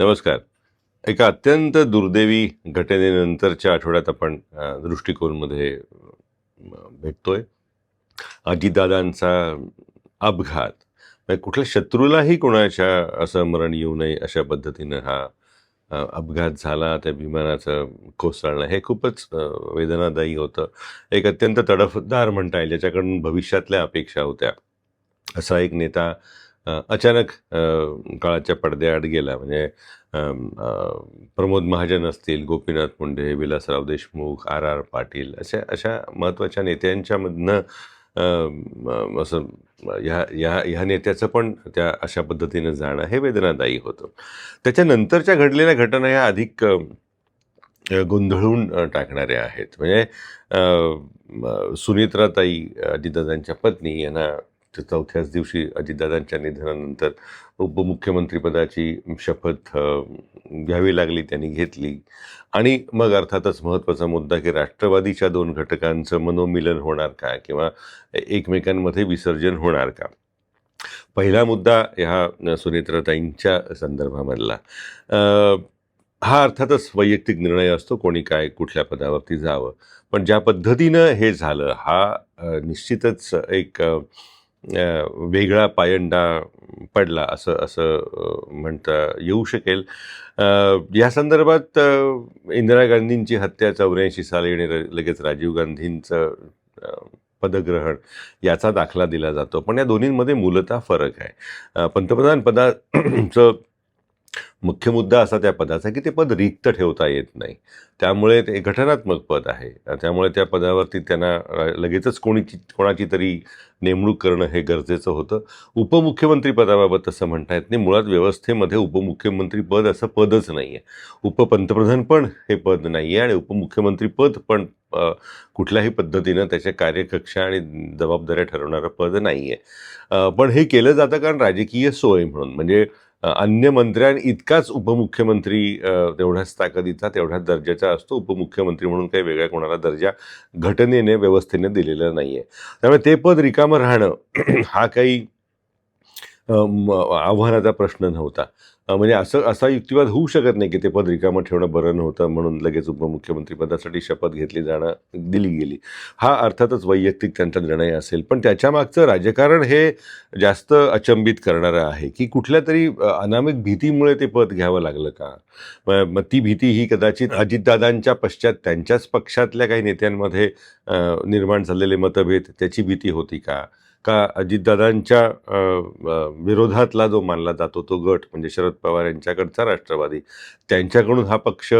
नमस्कार. एका अत्यंत दुर्दैवी घटनेनंतरच्या आठवड्यात आपण दृष्टिकोनमध्ये भेटतोय. अजितदादांचा अपघात. म्हणजे कुठल्या शत्रूलाही कोणाच्या असं मरण येऊ नये अशा पद्धतीनं हा अपघात झाला. त्या विमानाचं कोसळणं हे खूपच वेदनादायी होतं. एक अत्यंत तडफदार म्हणता येईल ज्याच्याकडून भविष्यातल्या अपेक्षा होत्या. असा एक नेता अचानक काळाच्या पडद्याआड गेला. म्हणजे प्रमोद महाजन असतील गोपीनाथ मुंडे विलासराव देशमुख आर आर पाटील अशा अशा महत्त्वाच्या नेत्यांच्यामधनं असं ह्या ह्या ह्या नेत्याचं पण त्या अशा पद्धतीनं जाणं हे वेदनादायी होतं. त्याच्यानंतरच्या घडलेल्या घटना ह्या अधिक गोंधळून टाकणाऱ्या आहेत. म्हणजे सुनित्राताई अजितदादांच्या पत्नी यांना चौथ्याच दिवशी अजितदादांच्या निधनानंतर उपमुख्यमंत्रीपदाची शपथ घ्यावी लागली त्यांनी घेतली. आणि मग अर्थातच महत्त्वाचा मुद्दा की राष्ट्रवादीच्या दोन घटकांचं मनोमिलन होणार का किंवा एकमेकांमध्ये विसर्जन होणार का? पहिला मुद्दा ह्या सुनेत्रताईंच्या संदर्भामधला. हा अर्थातच वैयक्तिक निर्णय असतो कोणी काय कुठल्या पदावरती जावं. पण ज्या पद्धतीनं हे झालं हा निश्चितच एक वेगळा पायंडा पडला असं असं म्हणता येऊ शकेल. या संदर्भात इंदिरा गांधींची हत्या चौऱ्याऐंशी साली आणि लगेच राजीव गांधींचं पदग्रहण याचा दाखला दिला जातो. पण या दोन्हींमध्ये मूलतः फरक आहे. पंतप्रधान पदाचं मुख्य मुद्दा असा त्या पदाचा की ते पद रिक्त ठेवता येत नाही. त्यामुळे ते घटनात्मक पद आहे. त्यामुळे त्या पदावरती त्यांना लगेचच कोणीची कोणाची तरी नेमणूक करणं हे गरजेचं होतं. उपमुख्यमंत्री पदाबाबत तसं म्हणता येत नाही. मुळात व्यवस्थेमध्ये उपमुख्यमंत्री पद असं पदच नाही आहे उपपंतप्रधान पण हे पद नाही आहे आणि उपमुख्यमंत्री पद पण कुठल्याही पद्धतीनं त्याच्या कार्यकक्षा आणि जबाबदाऱ्या ठरवणारं पद नाही आहे पण हे केलं जातं कारण राजकीय सोय म्हणून. म्हणजे अन्य मंत्र्यांइतकाच उपमुख्यमंत्री तेवढ्याच ताकदीचा तेवढ्याच दर्जाचा असतो. उपमुख्यमंत्री म्हणून काही वेगळ्या कोणाला दर्जा घटनेने व्यवस्थेने दिलेला नाही आहे त्यामुळे ते पद रिकामं राहणं हा काही आव्हानाचा प्रश्न नव्हता. म्हणजे असं असा युक्तिवाद होऊ शकत नाही की ते पद रिकामं ठेवणं बरं नव्हतं म्हणून लगेच उपमुख्यमंत्रीपदासाठी शपथ घेतली जाणं दिली गेली. हा अर्थातच वैयक्तिक त्यांचा निर्णय असेल. पण त्याच्यामागचं राजकारण हे जास्त अचंबित करणारं आहे की कुठल्या तरी अनामिक भीतीमुळे ते पद घ्यावं लागलं का? मग ती भीती ही कदाचित अजितदादांच्या पश्चात त्यांच्याच पक्षातल्या काही नेत्यांमध्ये निर्माण झालेले मतभेद त्याची भीती होती का? का अजितदादांच्या विरोधातला जो मानला जातो तो गट म्हणजे शरद पवार यांच्याकडचा राष्ट्रवादी त्यांच्याकडून हा पक्ष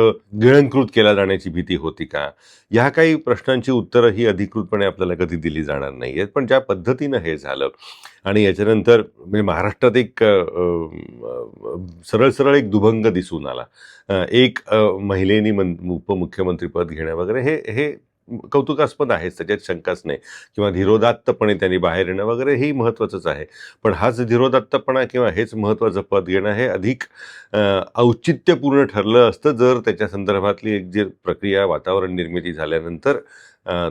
गिळंकृत केला जाण्याची भीती होती का? ह्या काही प्रश्नांची उत्तरं ही अधिकृतपणे आपल्याला कधी दिली जाणार नाही आहेत पण ज्या पद्धतीनं हे झालं आणि याच्यानंतर म्हणजे महाराष्ट्रात एक सरळ सरळ एक दुभंग दिसून आला. एक महिलेनी मन उपमुख्यमंत्रीपद घेणं वगैरे हे हे कौतुकास्पद आहे त्याच्यात शंकाच नाही किंवा धीरोदात्तपणे त्यांनी बाहेर येणं वगैरे हेही महत्त्वाचंच आहे. पण हाच धीरोदात्तपणा किंवा हेच महत्त्वाचं पद घेणं हे अधिक औचित्यपूर्ण ठरलं असतं जर त्याच्या संदर्भातली एक जी प्रक्रिया वातावरण निर्मिती झाल्यानंतर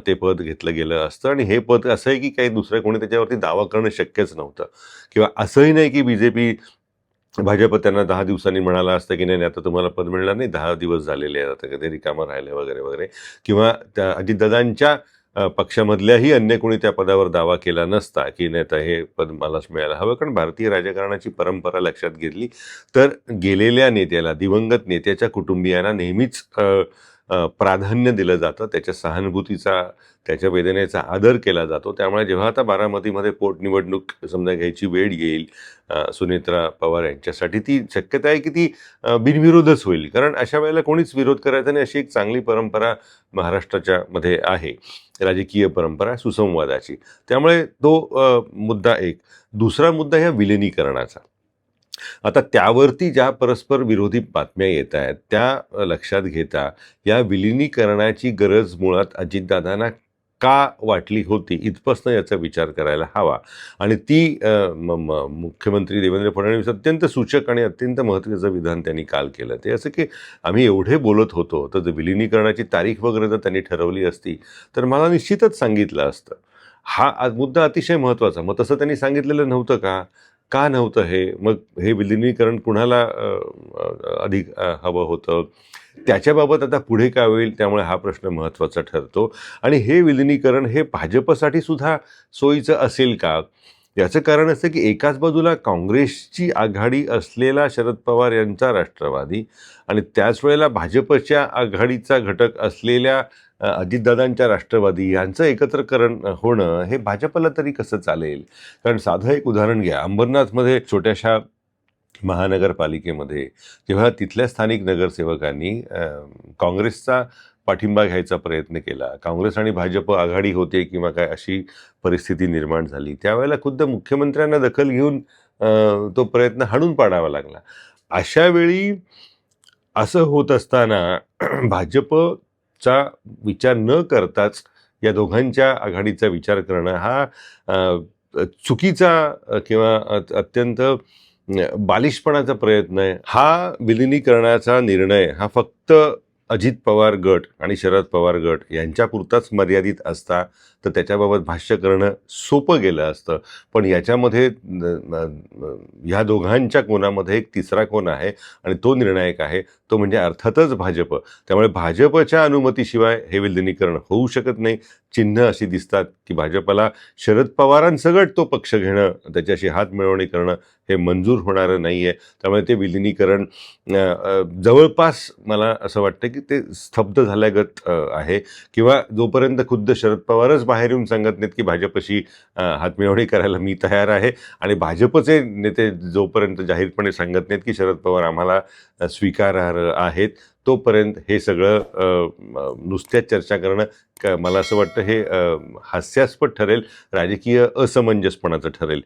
ते पद घेतलं गेलं असतं. आणि हे पद असं आहे की काही दुसरं कोणी त्याच्यावरती दावा करणं शक्यच नव्हतं. किंवा असंही नाही की बी जे पी भाजप त्यांना दहा दिवसांनी म्हणाला असतं की नाही नाही, आता तुम्हाला पद मिळणार नाही दहा दिवस झालेले आहेत आता कधी रिकामं राहिले वगैरे वगैरे. किंवा त्या अजितदादांच्या पक्षामधल्याही अन्य कोणी त्या पदावर दावा केला नसता की नाही तर हे पद मलाच मिळायला हवं. कारण भारतीय राजकारणाची परंपरा लक्षात घेतली तर गेलेल्या नेत्याला दिवंगत नेत्याच्या कुटुंबियांना नेहमीच प्राधान्य दिलं जातं त्याच्या सहानुभूतीचा त्याच्या वेदनेचा आदर केला जातो. त्यामुळे जेव्हा आता बारामतीमध्ये पोटनिवडणूक समजा घ्यायची वेळ येईल सुनेत्रा पवार यांच्यासाठी ती शक्यता आहे की ती बिनविरोधच होईल. कारण अशा वेळेला कोणीच विरोध करायचा नाही अशी एक चांगली परंपरा महाराष्ट्राच्या मध्ये आहे. राजकीय परंपरा सुसंवादाची. त्यामुळे तो मुद्दा एक. दुसरा मुद्दा ह्या विलिनीकरणाचा. आता त्यावरती ज्या परस्पर विरोधी बातम्या येत आहेत त्या लक्षात घेता या विलिनीकरणाची गरज मुळात अजितदादांना का वाटली होती? इथपासनं याचा विचार करायला हवा. आणि ती मुख्यमंत्री देवेंद्र फडणवीस अत्यंत सूचक आणि अत्यंत महत्त्वाचं विधान त्यांनी काल केलं. ते असं की आम्ही एवढे बोलत होतो तर जर विलिनीकरणाची तारीख वगैरे जर त्यांनी ठरवली असती तर मला निश्चितच सांगितलं असतं. हा मुद्दा अतिशय महत्त्वाचा. मग तसं त्यांनी सांगितलेलं नव्हतं का? का नव्हतं हे? मग हे विलिनीकरण कुणाला अधिक हवं होतं? त्याच्याबाबत आता पुढे काय होईल त्यामुळे हा प्रश्न महत्त्वाचा ठरतो. आणि हे विलिनीकरण हे भाजपसाठी सुद्धा सोयीचं असेल का? याचं कारण असं की एकाच बाजूला काँग्रेसची आघाडी असलेला शरद पवार यांचा राष्ट्रवादी आणि त्याच वेळेला भाजपच्या आघाडीचा घटक असलेल्या अजितदादांच्या राष्ट्रवादी यांचं एकत्रकरण होणं हे भाजपला तरी कसं चालेल? कारण साधं एक उदाहरण घ्या. अंबरनाथमध्ये छोट्याशा महानगरपालिकेमध्ये जेव्हा तिथल्या स्थानिक नगरसेवकांनी काँग्रेसचा पाठिंबा घ्यायचा प्रयत्न केला. काँग्रेस आणि भाजप आघाडी होते किंवा काय अशी परिस्थिती निर्माण झाली. त्यावेळेला खुद्द मुख्यमंत्र्यांना दखल घेऊन तो प्रयत्न हाणून पाडावा लागला. अशा वेळी असं होत असताना भाजपचा विचार न करताच या दोघांच्या आघाडीचा विचार करणं हा चुकीचा किंवा अत्यंत बालिशपणाचा प्रयत्न आहे. हा विलिनीकरणाचा निर्णय हा फक्त अजित पवार गट आणि शरद पवार गट यांच्यापुरताच मर्यादित असता तर त्याच्याबाबत भाष्य करणं सोपं गेलं असतं. पण याच्यामध्ये ह्या दोघांच्या कोणामध्ये एक तिसरा कोण आहे आणि तो निर्णायक आहे तो म्हणजे अर्थातच भाजप. त्यामुळे भाजपच्या अनुमतीशिवाय हे विलिनीकरण होऊ शकत नाही. चिन्ह अशी दिसतात की भाजपला शरद पवारांसकट तो पक्ष घेणं त्याच्याशी हात मिळवणी करणं हे मंजूर होणारं नाही आहे त्यामुळे ते विलिनीकरण जवळपास मला असं वाटतं की ते स्तब्ध झाल्यागत आहे. किंवा जोपर्यंत खुद्द शरद पवारच बाहेर येऊन सांगत नाहीत की भाजपशी हातमिळवणी करायला मी तयार आहे आणि भाजपचे नेते जोपर्यंत जाहीरपणे सांगत नाहीत की शरद पवार आम्हाला अ, स्वीकारार्ह आहेत तोपर्यंत हे सगळं नुसत्या नुसत्याच चर्चा करणं क- मला असं वाटतं हे हास्यास्पद ठरेल. राजकीय असमंजसपणाचं ठरेल.